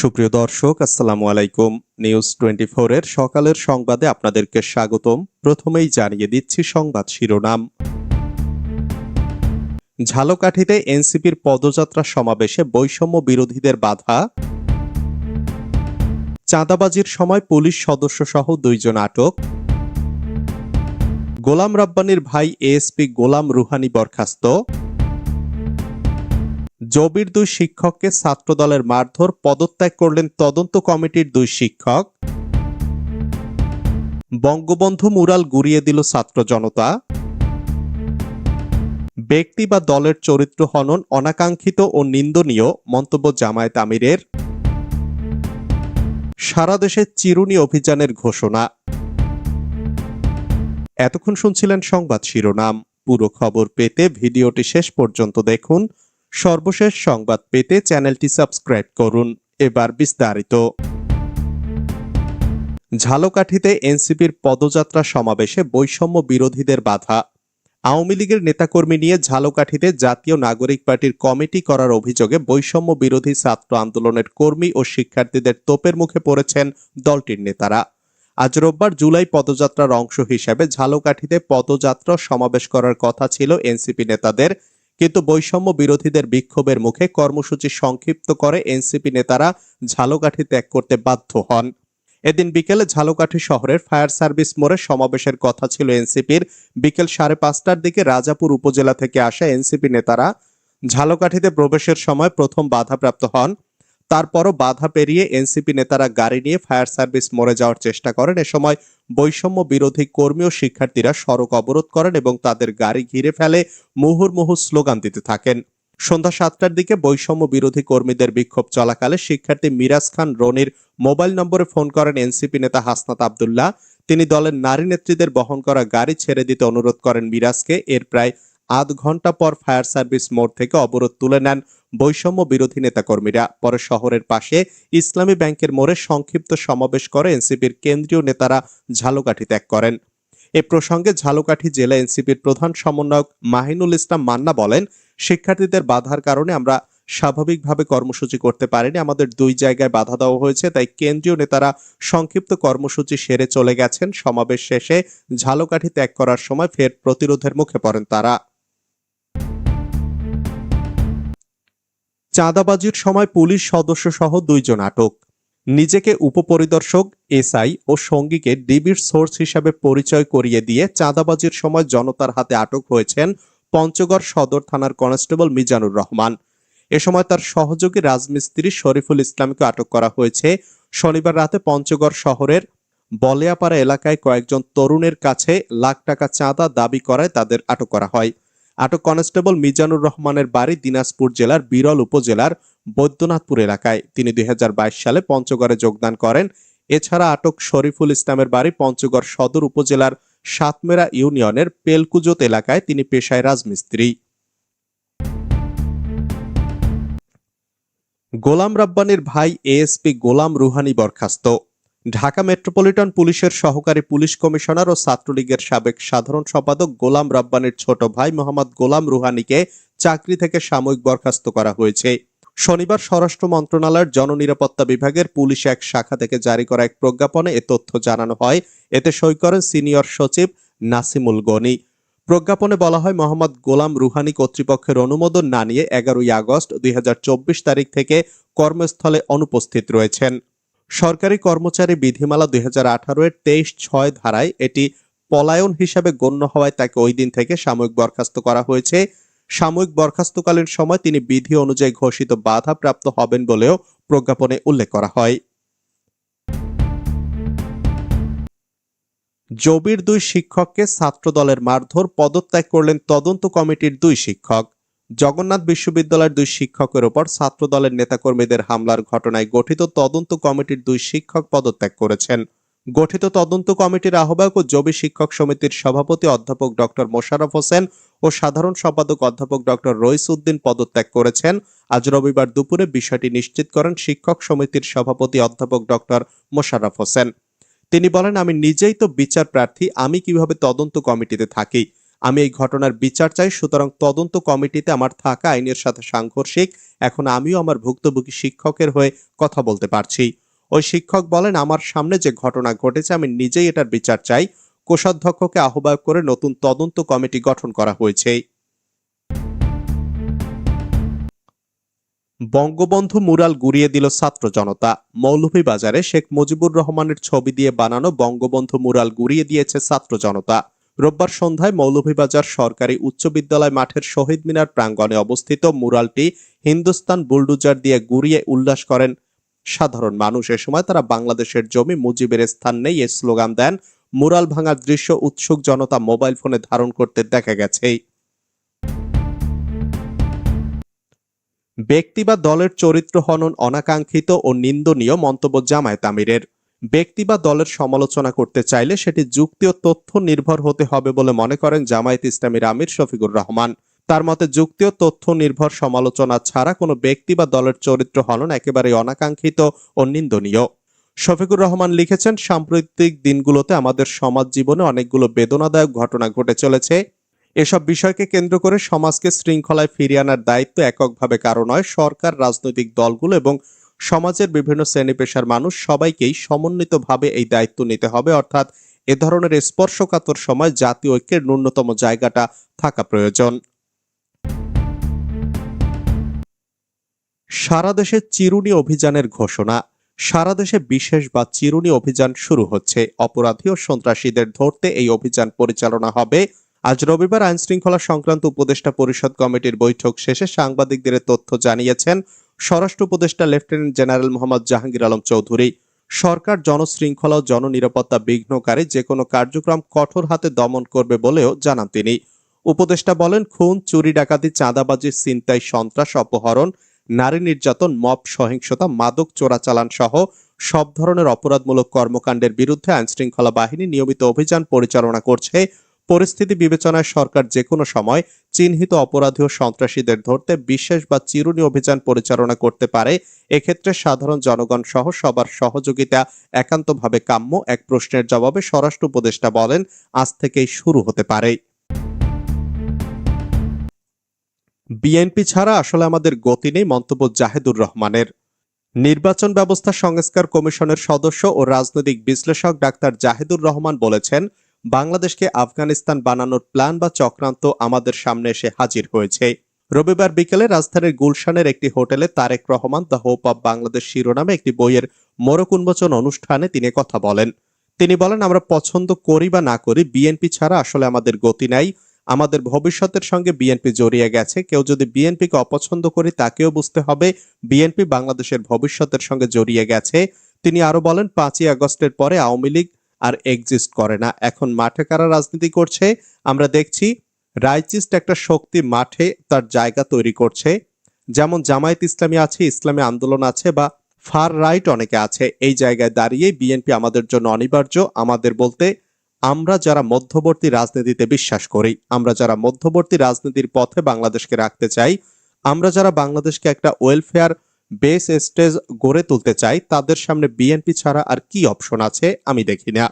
সুপ্রিয় দর্শক, আসসালামু আলাইকুম। নিউজ টোয়েন্টি এর সকালের সংবাদে আপনাদেরকে স্বাগতম। প্রথমেই জানিয়ে দিচ্ছি সংবাদ শিরোনাম। ঝালকাঠিতে এনসিপির পদযাত্রা সমাবেশে বৈষম্য বিরোধীদের বাধা। চাঁদাবাজির সময় পুলিশ সদস্য সহ দুইজন আটক। গোলাম রাব্বানির ভাই এএসপি গোলাম রুহানি বরখাস্ত। জবির দুই শিক্ষককে ছাত্রদলের মারধর পদত্যাগ করলেন তদন্ত কমিটির দুই শিক্ষক। বঙ্গবন্ধু মুরাল গুড়িয়ে দিল ছাত্র জনতা। ব্যক্তি বা দলের চরিত্র হনন অনাকাঙ্ক্ষিত ও নিন্দনীয়, মন্তব্য জামায়াত আমিরের। সারা দেশে চিরুনি অভিযানের ঘোষণা। এতক্ষণ শুনছিলেন সংবাদ শিরোনাম। পুরো খবর পেতে ভিডিওটি শেষ পর্যন্ত দেখুন। সর্বশেষ সংবাদ পেতে চ্যানেলটি সাবস্ক্রাইব করুন। এবার বিস্তারিত। ঝালকাঠিতে এনসিপির পদযাত্রা সমাবেশে বৈষম্য বিরোধীদের বাধা। আওয়ামী লীগের নেতাকর্মী নিয়ে ঝালকাঠিতে জাতীয় নাগরিক পার্টির কমিটি করার অভিযোগে বৈষম্য বিরোধী ছাত্র আন্দোলনের কর্মী ও শিক্ষার্থীদের তোপের মুখে পড়েছেন দলটির নেতারা। আজ রোববার জুলাই পদযাত্রার অংশ হিসেবে ঝালকাঠিতে পদযাত্রা সমাবেশ করার কথা ছিল এনসিপি নেতাদের। কিন্তু বৈষম্য বিরোধীদের বিক্ষোভের মুখে কর্মসূচি সংক্ষিপ্ত করে এনসিপি নেতারা ঝালকাঠি ত্যাগ করতে বাধ্য হন। এদিন বিকেলে ঝালকাঠি শহরের ফায়ার সার্ভিস মোড়ে সমাবেশের কথা ছিল এনসিপির। বিকেল সাড়ে পাঁচটার দিকে রাজাপুর উপজেলা থেকে আসা এনসিপি নেতারা ঝালকাঠিতে প্রবেশের সময় প্রথম বাধাপ্রাপ্ত হন। তারপরও বাধা পেরিয়ে এনসিপি নেতারা গাড়ি নিয়ে ফায়ার সার্ভিস মরে যাওয়ার চেষ্টা করেন। এ সময় বৈষম্য বিরোধী কর্মী ও শিক্ষার্থীরা সড়ক অবরোধ করেন এবং তাদের গাড়ি ঘিরে ফেলে মুহুর্মুহু স্লোগান দিতে থাকেন। সন্ধ্যা সাতটার দিকে বৈষম্য বিরোধী কর্মীদের বিক্ষোভ চলাকালে শিক্ষার্থী মিরাজ খান রনির মোবাইল নম্বরে ফোন করেন এনসিপি নেতা হাসনাত আবদুল্লাহ। তিনি দলের নারী নেত্রীদের বহন করা গাড়ি ছেড়ে দিতে অনুরোধ করেন মিরাজকে। এর প্রায় আধ ঘণ্টা পর ফায়ার সার্ভিস মোড় থেকে অবরোধ তুলে নেন বৈষম্য বিরোধী নেতাকর্মীরা। পরে শহরের পাশে ইসলামী ব্যাংকের মোড়ে সংক্ষিপ্ত সমাবেশ করে এনসিপির কেন্দ্রীয় নেতারা ঝালকাঠি ত্যাগ করেন। এ প্রসঙ্গে ঝালকাঠি জেলা এনসিপির প্রধান সমন্বয়ক মাহিনুল ইসলাম মান্না বলেন, শিক্ষার্থীদের বাধার কারণে আমরা স্বাভাবিকভাবে কর্মসূচি করতে পারিনি। আমাদের দুই জায়গায় বাধা দেওয়া হয়েছে, তাই কেন্দ্রীয় নেতারা সংক্ষিপ্ত কর্মসূচি সেরে চলে গেছেন। সমাবেশ শেষে ঝালকাঠি ত্যাগ করার সময় ফের প্রতিরোধের মুখে পড়েন তারা। চাঁদাবাজির সময় পুলিশ সদস্য সহ দুইজন আটক। নিজেকে উপপরিদর্শক, এসআই ও সঙ্গীকে ডিবির সোর্স হিসাবে পরিচয় করিয়ে দিয়ে চাঁদাবাজির সময় জনতার হাতে আটক হয়েছেন পঞ্চগড় সদর থানার কনস্টেবল মিজানুর রহমান। এ সময় তার সহযোগী রাজমিস্ত্রি শরীফুল ইসলামকে আটক করা হয়েছে। শনিবার রাতে পঞ্চগড় শহরের বলিয়াপাড়া এলাকায় কয়েকজন তরুণের কাছে লাখ টাকা চাঁদা দাবি করায় তাদের আটক করা হয়। আটক কনস্টেবল মিজানুর রহমানের বাড়ি দিনাজপুর জেলার বিরল উপজেলার বৈদ্যনাথপুর এলাকায়। তিনি দুই হাজার বাইশ সালে পঞ্চগড়ে যোগদান করেন। এছাড়া আটক শরীফুল ইসলামের বাড়ি পঞ্চগড় সদর উপজেলার সাতমেরা ইউনিয়নের পেলকুজোত এলাকায় তিনি পেশায় রাজমিস্ত্রি। গোলাম রাব্বানির ভাই এএসপি গোলাম রুহানি বরখাস্ত। ঢাকা মেট্রোপলিটন পুলিশের সহকারী পুলিশ কমিশনার ও ছাত্রলীগের সাবেক সাধারণ সম্পাদক গোলাম রাব্বানির ছোট ভাই মোহাম্মদ গোলাম রুহানিকে চাকরি থেকে সাময়িক বরখাস্ত করা হয়েছে। শনিবার স্বরাষ্ট্র মন্ত্রণালয়ের জননিরাপত্তা বিভাগের পুলিশ এক শাখা থেকে জারি করা এক প্রজ্ঞাপনে এ তথ্য জানানো হয়। এতে সই করেন সিনিয়র সচিব নাসিমুল গনি। প্রজ্ঞাপনে বলা হয়, মোহাম্মদ গোলাম রুহানি কর্তৃপক্ষের অনুমোদন না নিয়ে এগারোই আগস্ট দুই হাজার চব্বিশ তারিখ থেকে কর্মস্থলে অনুপস্থিত রয়েছেন। সরকারি কর্মচারী বিধিমালা দুই এর তেইশ ছয় ধারায় এটি পলায়ন হিসাবে গণ্য হওয়ায় তাকে ওই দিন থেকে সাময়িক বরখাস্ত করা হয়েছে। সাময়িক বরখাস্তকালীন সময় তিনি বিধি অনুযায়ী ঘোষিত বাধা প্রাপ্ত হবেন বলেও প্রজ্ঞাপনে উল্লেখ করা হয়। জবির দুই শিক্ষককে ছাত্রদলের মারধর পদত্যাগ করলেন তদন্ত কমিটির দুই শিক্ষক। জগন্নাথ বিশ্ববিদ্যালয়ের দুই শিক্ষকের ওপর ছাত্র দলের নেতাকর্মীদের হামলার ঘটনায় গঠিত তদন্ত কমিটির দুই শিক্ষক পদত্যাগ করেছেন। গঠিত তদন্ত কমিটির আহ্বায়ক ও জবি শিক্ষক সমিতির সভাপতি অধ্যাপক ডক্টর মোশাররফ হোসেন ও সাধারণ সম্পাদক অধ্যাপক ডক্টর রইস উদ্দিন পদত্যাগ করেছেন। আজ রবিবার দুপুরে বিষয়টি নিশ্চিত করেন শিক্ষক সমিতির সভাপতি অধ্যাপক ডক্টর মোশাররফ হোসেন। তিনি বলেন, আমি নিজেই তো বিচার প্রার্থী, আমি কীভাবে তদন্ত কমিটিতে থাকি? আমি এই ঘটনার বিচার চাই, সুতরাং তদন্ত কমিটিতে আমার থাকা আইনের সাথে সাংঘর্ষিক। এখন আমিও আমার ভুক্তভোগী শিক্ষকের হয়ে কথা বলতে পারছি। ওই শিক্ষক বলেন, আমার সামনে যে ঘটনা ঘটেছে, আমি নিজেই এটার বিচার চাই। কোষাধ্যক্ষকে আহ্বায়ক করে নতুন তদন্ত কমিটি গঠন করা হয়েছে। বঙ্গবন্ধু মুরাল গুড়িয়ে দিল ছাত্র জনতা। মৌলভীবাজারে শেখ মুজিবুর রহমানের ছবি দিয়ে বানানো বঙ্গবন্ধু মুরাল গুড়িয়ে দিয়েছে ছাত্র জনতা। রোববার সন্ধ্যায় মৌলভীবাজার সরকারি উচ্চ বিদ্যালয় মাঠের শহীদ মিনার প্রাঙ্গণে অবস্থিত মুরালটি হিন্দুস্তান বুলডুজার দিয়ে গুড়িয়ে উল্লাস করেন সাধারণ মানুষ। এ সময় তারা বাংলাদেশের জমি মুজিবের স্থান নেই এ স্লোগান দেন মুরাল ভাঙার দৃশ্য উৎসুক জনতা মোবাইল ফোনে ধারণ করতে দেখা গেছে ব্যক্তি বা দলের চরিত্র হনন অনাকাঙ্ক্ষিত ও নিন্দনীয় মন্তব্য জামায়াত আমিরের। ব্যক্তি বা দলের সমালোচনা করতে চাইলে সেটি যুক্তি ও তথ্য নির্ভর হতে হবে বলে মনে করেন জামায়াত ইসলামীর আমির শফিকুর রহমান। তার মতে, যুক্তি ও তথ্য নির্ভর সমালোচনা ছাড়া কোনো ব্যক্তি বা দলের চরিত্র হনন একেবারে অনাকাঙ্ক্ষিত ও নিন্দনীয়। শফিকুর রহমান লিখেছেন, সাম্প্রতিক দিনগুলোতে আমাদের সমাজ জীবনে অনেকগুলো বেদনাদায়ক ঘটনা ঘটে চলেছে। এসব বিষয়কে কেন্দ্র করে সমাজকে শৃঙ্খলায় ফিরিয়ে আনার দায়িত্ব এককভাবে কারও নয়, সরকার, রাজনৈতিক দলগুলো এবং সমাজের বিভিন্ন শ্রেণি পেশার মানুষ সবাইকেই সমন্বিতভাবে এই দায়িত্ব নিতে হবে। অর্থাৎ এ ধরনের স্পর্শকাতর সময় জাতীয় ঐক্যের ন্যূনতম জায়গাটা থাকা প্রয়োজন। সারা দেশে চিরুনি অভিযানের ঘোষণা। সারা দেশে বিশেষ বা চিরুনি অভিযান শুরু হচ্ছে। অপরাধী ও সন্ত্রাসীদের ধরতে এই অভিযান পরিচালনা হবে। আজ রবিবার আইন শৃঙ্খলা সংক্রান্ত উপদেষ্টা পরিষদ কমিটির বৈঠক শেষে সাংবাদিকদের তথ্য জানিয়েছেন স্বরাষ্ট্র উপদেষ্টা লেফটেন্যান্ট জেনারেল মোহাম্মদ জাহাঙ্গীর আলম চৌধুরী, সরকার জনশৃঙ্খলা ও জননিরাপত্তা বিঘ্নকারী যে কোনো কার্যক্রম কঠোর হাতে দমন করবে বলেও জানান তিনি। উপদেষ্টা বলেন, খুন, চুরি, ডাকাতি, চাঁদাবাজি, ছিনতাই, সন্ত্রাস, অপহরণ, নারী নির্যাতন, মব, সহিংসতা, মাদক চোরাচালান সহ সব ধরনের অপরাধমূলক কর্মকাণ্ডের বিরুদ্ধে আইনশৃঙ্খলা বাহিনী নিয়মিত অভিযান পরিচালনা করছে পরিস্থিতি বিবেচনায় সরকার যে কোনো সময় চিহ্নিত অপরাধী ও সন্ত্রাসীদের ধরতে বিশেষ বা চিরুনি অভিযান পরিচালনা করতে পারে, এক্ষেত্রে সাধারণ জনগণ সহ সবার সহযোগিতা একান্তভাবে কাম্য, এক প্রশ্নের জবাবে স্বরাষ্ট্র উপদেষ্টা বলেন, আজ থেকেই শুরু হতে পারে। বিএনপি ছাড়া আসলে আমাদের গতি নেই, মন্তব্য জাহেদুর রহমানের। নির্বাচন ব্যবস্থা সংস্কার কমিশনের সদস্য ও রাজনৈতিক বিশ্লেষক ডাক্তার জাহেদুর রহমান বলেছেন বাংলাদেশকে আফগানিস্তান বানানোর প্ল্যান বা চক্রান্ত আমাদের সামনে এসে হাজির হয়েছে। রবিবার বিকেলে রাজধানীর গুলশানের একটি হোটেলে Tarique Rahman, The Hope of Bangladesh শিরোনামে একটি বইয়ের মোড়ক উন্মোচন অনুষ্ঠানে তিনি কথা বলেন। তিনি বলেন, আমরা পছন্দ করি বা না করি, বিএনপি ছাড়া আসলে আমাদের গতি নাই। আমাদের ভবিষ্যতের সঙ্গে বিএনপি জড়িয়ে গেছে। কেউ যদি বিএনপিকে অপছন্দ করি, তাকেও বুঝতে হবে বিএনপি বাংলাদেশের ভবিষ্যতের সঙ্গে জড়িয়ে গেছে। তিনি আরও বলেন, পাঁচই আগস্টের পরে আওয়ামী লীগ আর এক্সিস্ট করে না। এখন মাঠে কারা রাজনীতি করছে? আমরা দেখছি রাইচিস্ট একটা শক্তি মাঠে তার জায়গা তৈরি করছে। যেমন জামায়াত ইসলামী আছে, ইসলামী আন্দোলন আছে বা ফার রাইট অনেকে আছে। এই জায়গায় দাঁড়িয়ে বিএনপি আমাদের জন্য অনিবার্য। আমাদের বলতে আমরা যারা মধ্যবর্তী রাজনীতিতে বিশ্বাস করি, আমরা যারা মধ্যবর্তী রাজনীতির পথে বাংলাদেশকে রাখতে চাই, আমরা যারা বাংলাদেশকে একটা ওয়েলফেয়ার বেস স্টেজ গড়ে তুলতে চাই, তাদের সামনে বিএনপি ছাড়া আর কি অপশন আছে আমি দেখি না।